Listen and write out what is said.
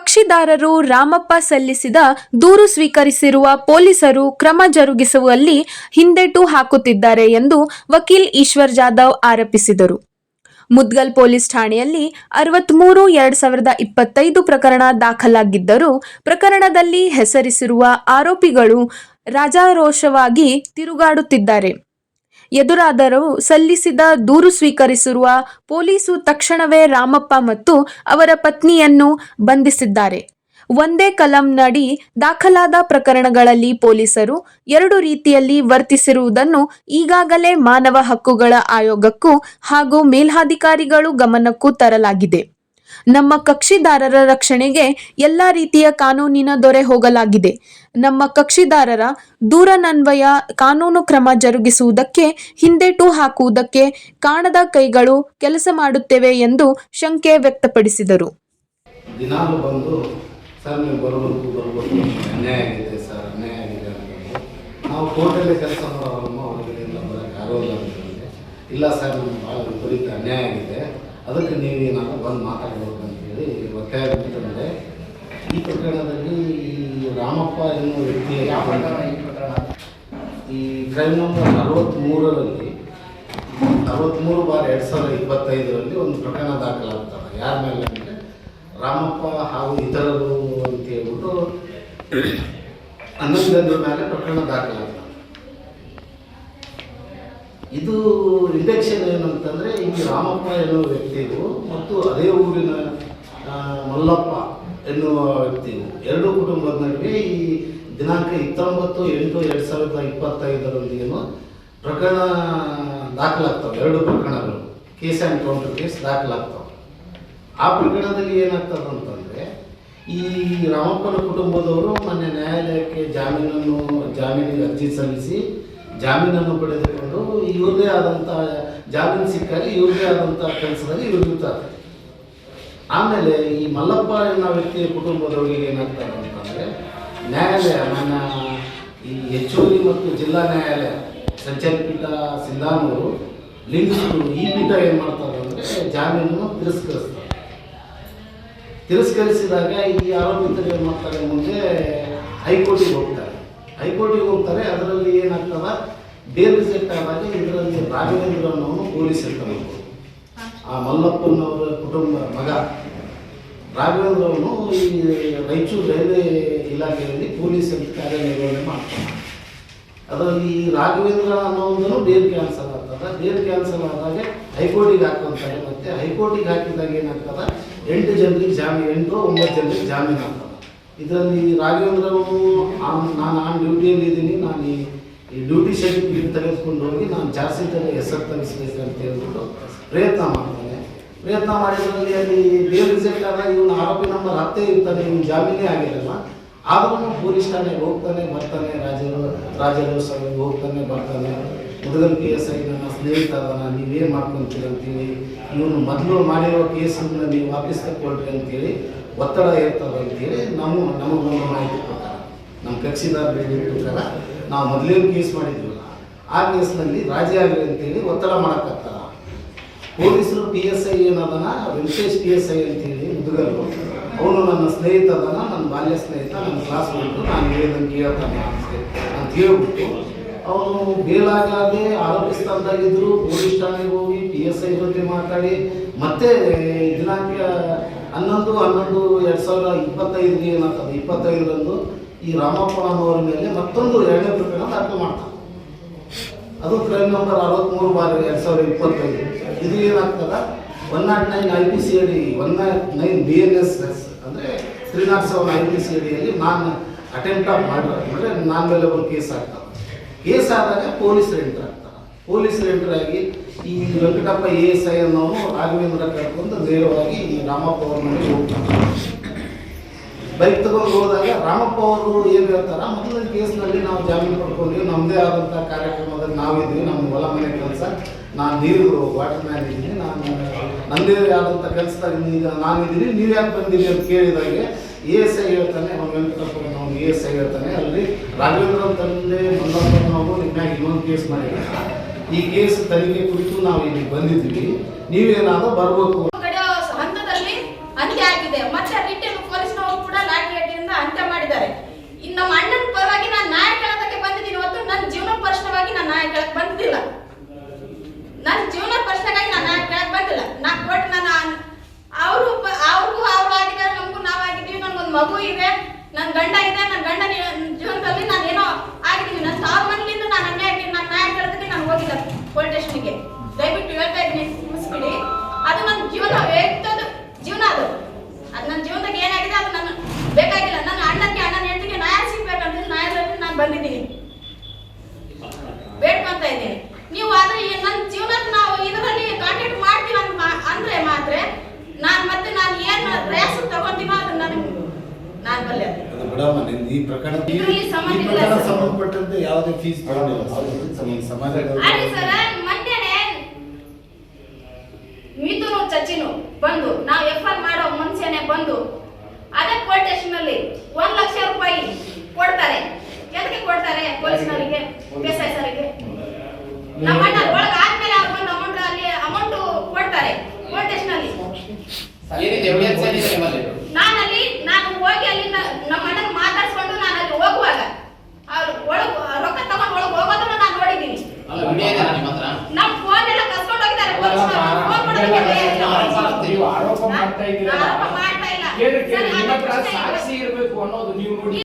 ಕಕ್ಷಿದಾರರು ರಾಮಪ್ಪ ಸಲ್ಲಿಸಿದ ದೂರು ಸ್ವೀಕರಿಸಿರುವ ಪೊಲೀಸರು ಕ್ರಮ ಜರುಗಿಸುವಲ್ಲಿ ಹಿಂದೇಟು ಹಾಕುತ್ತಿದ್ದಾರೆ ಎಂದು ವಕೀಲ್ ಈಶ್ವರ್ ಜಾಧವ್ ಆರೋಪಿಸಿದರು. ಮುದ್ಗಲ್ ಪೊಲೀಸ್ ಠಾಣೆಯಲ್ಲಿ ಅರವತ್ಮೂರು ಎರಡ್ ಸಾವಿರದ ಇಪ್ಪತ್ತೈದು ಪ್ರಕರಣ ದಾಖಲಾಗಿದ್ದರೂ ಪ್ರಕರಣದಲ್ಲಿ ಹೆಸರಿಸಿರುವ ಆರೋಪಿಗಳು ರಾಜಾರೋಷವಾಗಿ ತಿರುಗಾಡುತ್ತಿದ್ದಾರೆ. ಎದುರಾದರೂ ಸಲ್ಲಿಸಿದ ದೂರು ಸ್ವೀಕರಿಸಿರುವ ಪೊಲೀಸು ತಕ್ಷಣವೇ ರಾಮಪ್ಪ ಮತ್ತು ಅವರ ಪತ್ನಿಯನ್ನು ಬಂಧಿಸಿದ್ದಾರೆ. ಒಂದೇ ಕಲಂನಡಿ ದಾಖಲಾದ ಪ್ರಕರಣಗಳಲ್ಲಿ ಪೊಲೀಸರು ಎರಡು ರೀತಿಯಲ್ಲಿ ವರ್ತಿಸಿರುವುದನ್ನು ಈಗಾಗಲೇ ಮಾನವ ಹಕ್ಕುಗಳ ಆಯೋಗಕ್ಕೂ ಹಾಗೂ ಮೇಲ್ಹಾಧಿಕಾರಿಗಳು ಗಮನಕ್ಕೂ ತರಲಾಗಿದೆ. ನಮ್ಮ ಕಕ್ಷಿದಾರರ ರಕ್ಷಣೆಗೆ ಎಲ್ಲ ರೀತಿಯ ಕಾನೂನಿನ ದೊರೆ ಹೋಗಲಾಗಿದೆ. ನಮ್ಮ ಕಕ್ಷಿದಾರರ ದೂರನನ್ವಯ ಕಾನೂನು ಕ್ರಮ ಜರುಗಿಸುವುದಕ್ಕೆ, ಹಿಂದೇಟು ಹಾಕುವುದಕ್ಕೆ ಕಾಣದ ಕೈಗಳು ಕೆಲಸ ಮಾಡುತ್ತೇವೆ ಎಂದು ಶಂಕೆ ವ್ಯಕ್ತಪಡಿಸಿದರು. ಇಲ್ಲ, ಸರ್, ನಮ್ಗೆ ಭಾಳ ವಿಪರೀತ ಅನ್ಯಾಯ ಆಗಿದೆ ಅದಕ್ಕೆ ನೀವು ಏನಾದ್ರು ಬಂದು ಮಾತಾಡ್ಬೇಕು ಅಂತೇಳಿ ಒತ್ತಾಯ ಬಂತಂದರೆ ಈ ಪ್ರಕರಣದಲ್ಲಿ ಈ ರಾಮಪ್ಪ ಎನ್ನುವ ವ್ಯಕ್ತಿಯ ಈ ಕ್ರೈಮ್ ನಂಬರ್ ಅರವತ್ತ್ಮೂರರಲ್ಲಿ ಅರವತ್ತ್ಮೂರು ಬಾರ್ ಎರಡು ಸಾವಿರದ ಇಪ್ಪತ್ತೈದರಲ್ಲಿ ಒಂದು ಪ್ರಕರಣ ದಾಖಲಾಗ್ತದೆ. ಯಾರ ಮೇಲೆ ಅಂದರೆ ರಾಮಪ್ಪ ಹಾಗೂ ಇತರರು ಅಂತ ಹೇಳ್ಬಿಟ್ಟು ಹನ್ನೊಂದು ಜನರ ಮೇಲೆ ಪ್ರಕರಣ ದಾಖಲಾಗ್ತದೆ. ಇದು ಇಂಡಕ್ಷನ್ ಏನಂತಂದರೆ ಈ ರಾಮಪ್ಪ ಎನ್ನುವ ವ್ಯಕ್ತಿಗೂ ಮತ್ತು ಅದೇ ಊರಿನ ಮಲ್ಲಪ್ಪ ಎನ್ನುವ ವ್ಯಕ್ತಿಗೂ ಎರಡೂ ಕುಟುಂಬದ ನಡುವೆ ಈ ದಿನಾಂಕ ಇಪ್ಪತ್ತೊಂಬತ್ತು, ಎಂಟು, ಎರಡು ಸಾವಿರದ ಇಪ್ಪತ್ತೈದರೊಂದಿಗೇನು ಪ್ರಕರಣ ದಾಖಲಾಗ್ತವೆ. ಎರಡು ಪ್ರಕರಣಗಳು, ಕೇಸ್ ಆ್ಯಂಡ್ ಕೌಂಟರ್ ಕೇಸ್ ದಾಖಲಾಗ್ತವೆ. ಆ ಪ್ರಕರಣದಲ್ಲಿ ಏನಾಗ್ತದೆ ಅಂತಂದರೆ, ಈ ರಾಮಪ್ಪನ ಕುಟುಂಬದವರು ಮೊನ್ನೆ ನ್ಯಾಯಾಲಯಕ್ಕೆ ಜಾಮೀನನ್ನು, ಜಾಮೀನಿಗೆ ಅರ್ಜಿ ಸಲ್ಲಿಸಿ ಜಾಮೀನನ್ನು ಪಡೆದುಕೊಂಡು ಇವ್ರದೇ ಆದಂಥ ಜಾಮೀನು ಸಿಕ್ಕಾಗ ಇವ್ರದೇ ಆದಂಥ ಕೆಲಸದಲ್ಲಿ ಇವ್ರು ಆಮೇಲೆ ಈ ಮಲ್ಲಪ್ಪ ಎನ್ನೋ ವ್ಯಕ್ತಿಯ ಕುಟುಂಬದವರಿಗೆ ಏನಾಗ್ತಾರೆ ಅಂತಂದರೆ, ನ್ಯಾಯಾಲಯ, ನನ್ನ ಈ ಹೆಚ್ಚುವರಿ ಮತ್ತು ಜಿಲ್ಲಾ ನ್ಯಾಯಾಲಯ, ಸಂಚಾರಿ ಪೀಠ ಸಿಂಧಾನೂರು ಲಿಂಗಸೂರು ಈ ಪೀಠ ಏನು ಮಾಡ್ತಾರೆ ಅಂದರೆ ಜಾಮೀನನ್ನು ತಿರಸ್ಕರಿಸ್ತಾರೆ. ತಿರಸ್ಕರಿಸಿದಾಗ ಈ ಆರೋಪಿತರು ಏನು ಮಾಡ್ತಾರೆ? ಮುಂದೆ ಹೈಕೋರ್ಟಿಗೆ ಹೋಗ್ತಾರೆ. ಹೈಕೋರ್ಟಿಗೆ ಹೋಗ್ತಾರೆ, ಅದರಲ್ಲಿ ಏನಾಗ್ತದ? ಬೇರೆ ಸೆಟ್ ಆದಾಗ ಇದರಲ್ಲಿ ರಾಘವೇಂದ್ರ ಅನ್ನೋನು ಪೊಲೀಸ್ ಇರ್ತಾನೆ ಆ ಮಲ್ಲಪ್ಪನವರ ಕುಟುಂಬ ಮಗ. ರಾಘವೇಂದ್ರ ಅವನು ಈ ರಾಯಚೂರು ರೈಲ್ವೆ ಇಲಾಖೆಯಲ್ಲಿ ಪೊಲೀಸ್ ಕಾರ್ಯನಿರ್ವಹಣೆ ಮಾಡ್ತಾರೆ ಅದರಲ್ಲಿ ಈ ರಾಘವೇಂದ್ರ ಅನ್ನೋದನ್ನು ಬೇಲ್ ಕ್ಯಾನ್ಸಲ್ ಆಗ್ತದೆ. ಬೇಲ್ ಕ್ಯಾನ್ಸಲ್ ಆದಾಗ ಹೈಕೋರ್ಟಿಗೆ ಹಾಕೊಂತಾರೆ ಮತ್ತೆ ಹೈಕೋರ್ಟಿಗೆ ಹಾಕಿದಾಗ ಏನಾಗ್ತದ? ಎಂಟು ಜನರಿಗೆ ಜಾಮೀನು, ಎಂಟು, ಒಂಬತ್ತು ಜನರಿಗೆ ಜಾಮೀನು ಆಗ್ತದೆ. ಇದರಲ್ಲಿ ರಾಘವೇಂದ್ರ ನಾನು ಆನ್ ಡ್ಯೂಟಿಯಲ್ಲಿ ಇದ್ದೀನಿ. ನಾನು ಈ ಡ್ಯೂಟಿ ಸರ್ಟಿಫಿಕೇಟ್ ತೆಗೆದುಕೊಂಡು ಹೋಗಿ ನಾನು ಜಾಸ್ತಿ ತಲೆ ಹೆಸರು ತಗಿಸ್ಬೇಕು ಅಂತ ಹೇಳ್ಬಿಟ್ಟು ಪ್ರಯತ್ನ ಮಾಡ್ತಾನೆ. ಪ್ರಯತ್ನ ಮಾಡಿದ್ರಲ್ಲಿ ಅಲ್ಲಿ ಬೇಲ್ ರಿಜೆಕ್ಟ್ ಆದಾಗ ಇವನು ಆರೋಪಿ ನಂಬರ್ ಹತ್ತೇ ಇರ್ತಾನೆ ಇವನು ಜಾಮೀನೇ ಆಗಿರಲ್ಲ. ಆದ್ರೂ ಪೊಲೀಸ್ ಠಾಣೆಗೆ ಹೋಗ್ತಾನೆ, ಬರ್ತಾನೆ. ರಾಜರು ಸಹ ಹೋಗ್ತಾನೆ, ಬರ್ತಾನೆ. ಮುದಗಲ್ ಕೇಸ್ ಐ ನನ್ನ ಸ್ನೇಹಿತ ಅದನ್ನು ನೀವೇನು ಮಾಡ್ಕೊಂತೀರಿ ಅಂತೇಳಿ, ಇವನು ಮೊದಲು ಮಾಡಿರೋ ಕೇಸನ್ನು ನೀವು ವಾಪಸ್ ತಗೊಳ್ರಿ ಅಂತೇಳಿ ಒತ್ತಡ ಇರ್ತದೆ ಅಂತೇಳಿ ನಾವು ನಮಗೊಂದು ಮಾಹಿತಿ ಕೊಡ್ತಾರೆ ನಮ್ಮ ಕಕ್ಷಿದಾರ ಪ್ರಕಾರ ನಾವು ಮೊದಲೇನು ಕೇಸ್ ಮಾಡಿದ್ವಲ್ಲ, ಆ ಕೇಸ್ನಲ್ಲಿ ರಾಜಿ ಆಗಲಿ ಅಂತೇಳಿ ಒತ್ತಡ ಮಾಡೋಕ್ಕಾಗ್ತಾರ ಪೊಲೀಸರು ಪಿ ಎಸ್ ಐ ಏನದನ, ವೆಂಕಟೇಶ್ ಪಿ ಎಸ್ ಐ ಅಂತೇಳಿ ಮುದುಗರು. ಅವನು ನನ್ನ ಸ್ನೇಹಿತ ಅದನ್ನ ನನ್ನ ಬಾಲ್ಯ ಸ್ನೇಹಿತ, ನನ್ನ ಕ್ಲಾಸ್ ಬಿಟ್ಟು ನಾನು ಹೇಳಿದಂಗೆ ಹೇಳ್ತಾನೆ ಅಂತ ಹೇಳ್ಬಿಟ್ಟು ಅವನು ಬೇಲಾಗಲಾದೆ ಆರೋಪಿ ಸ್ಥಳದಾಗಿದ್ದರು ಪೊಲೀಸ್ ಠಾಣೆಗೆ ಹೋಗಿ ಪಿ ಎಸ್ ಐ ಜೊತೆ ಮಾತಾಡಿ, ಮತ್ತೆ ದಿನಾಂಕ ಹನ್ನೊಂದು ಹನ್ನೊಂದು, ಎರಡು ಸಾವಿರದ ಇಪ್ಪತ್ತೈದರಿಗೆ ಏನಾಗ್ತದೆ? ಇಪ್ಪತ್ತೈದರಂದು ಈ ರಾಮಪ್ಪನವರ ಮೇಲೆ ಮತ್ತೊಂದು ಎರಡನೇ ಪ್ರಕರಣ ದಾಖಲು ಮಾಡ್ತಾರೆ. ಅದು ಕ್ರೈಮ್ ನಂಬರ್ ಅರವತ್ತ್ಮೂರು ಬಾರಿ ಎರಡು ಸಾವಿರದ ಇಪ್ಪತ್ತೈದು. ಇದು ಏನಾಗ್ತದ? One nought nine I P C ಅಡಿ one nought nine B N S S ಅಂದರೆ three nought seven I P C ಅಡಿಯಲ್ಲಿ ನಾನು ಅಟೆಂಪ್ಟ್ ಆಫ್ ಮಾಡಿರೋ ಅಂದರೆ ನಾನು ಮೇಲೆ ಒಂದು ಕೇಸ್ ಆಗ್ತದೆ ಕೇಸ್ ಆದಾಗ ಪೊಲೀಸರು ಎಂಟ್ರ್ ಆಗ್ತಾರೆ. ಪೊಲೀಸ್ ಎಂಟ್ರ್ ಆಗಿ ಈ ವೆಂಕಟಪ್ಪ ಎ ಎಸ್ ಐ ಅನ್ನೋನು ರಾಘವೇಂದ್ರ ಕರ್ಕೊಂಡು ನೇರವಾಗಿ ಈ ರಾಮಪ್ಪ ಅವ್ರ ಮನೆಗೆ ಹೋಗ್ತಾರೆ ಬೈಕ್ ತಗೊಂಡು ಹೋದಾಗ ರಾಮಪ್ಪ ಅವರು ಏನು ಹೇಳ್ತಾರ? ಮೊದಲನೇ ಕೇಸ್ನಲ್ಲಿ ನಾವು ಜಾಮೀನು ಪಡ್ಕೊಂಡ್ವಿ ನಮ್ಮದೇ ಆದಂಥ ಕಾರ್ಯಕ್ರಮದಲ್ಲಿ ನಾವಿದ್ದೀವಿ ನಮ್ಮ ಹೊಲ ಮನೆ ಕೆಲಸ. ನಾನು ನೀರು ವಾಟರ್ ಮ್ಯಾನ್ ಇದ್ದೀನಿ, ನಾನು ನನ್ನದೇ ಆದಂಥ ಕೆಲಸದಲ್ಲಿ ನಾನಿದ್ದೀನಿ ನೀವು ಯಾಕೆ ಬಂದಿರಿ ಅಂತ ಕೇಳಿದಾಗೆ ಎ ಎಸ್ ಐ ಹೇಳ್ತಾನೆ, ಅವ್ನು ವೆಂಕಟಪ್ಪನವನು ಎ ಎಸ್ ಐ ಹೇಳ್ತಾನೆ. ಅಲ್ಲಿ ರಾಘವೇಂದ್ರ ತಂದೆ ಮಲ್ಲಪ್ಪನವರು ನಿಮ್ಮ ಇನ್ನೊಂದು ಕೇಸ್ ಮಾಡಿದ್ದಾರೆ. ಈ ಕೇಸ್ ತನಿಖೆ ಕುರಿತು ನಾವು ಇಲ್ಲಿ ಬಂದಿದ್ದೀವಿ. ನೀವೇನಾದ್ರೂ ಬರಬೇಕು ಅಂತ್ಯ ಆಗಿದೆ. ಮತ್ತೆ ಕೂಡ ಮಾಡಿದ್ದಾರೆ. ಇನ್ನು ನಮ್ಮ ಅಣ್ಣನ ಪರವಾಗಿ ನಾನು ನ್ಯಾಯ ಕೇಳೋದಕ್ಕೆ ಬಂದಿದ್ದೀನಿ. ಇವತ್ತು ನನ್ನ ಜೀವನ ಪ್ರಶ್ನವಾಗಿ ನಾನು ನ್ಯಾಯ ಕೇಳಕ್ಕೆ ಮಿತುನು ಬಂದು ನಾವು ಎಫ್ ಆರ್ ಮಾಡೋ ಮುಂಚೆನೆ ಬಂದು ಅದೇ ಪೊಲೀಸ್ ಸ್ಟೇಷನ್ ಅಲ್ಲಿ ಒಂದ್ ಲಕ್ಷ ರೂಪಾಯಿ ಕೊಡ್ತಾರೆ. ಎದಕ್ಕೆ ಕೊಡ್ತಾರೆ? ಪೊಲೀಸ್ನವರಿಗೆ ಎಸ್ ಸರ್ಗೆ. ನಮ್ಮ ಒಳಗ ಇದ್ದೀರಾ ಸಾಕ್ಷಿ ಇರಬೇಕು ಅನ್ನೋದು ನೀವು ನೋಡಿ.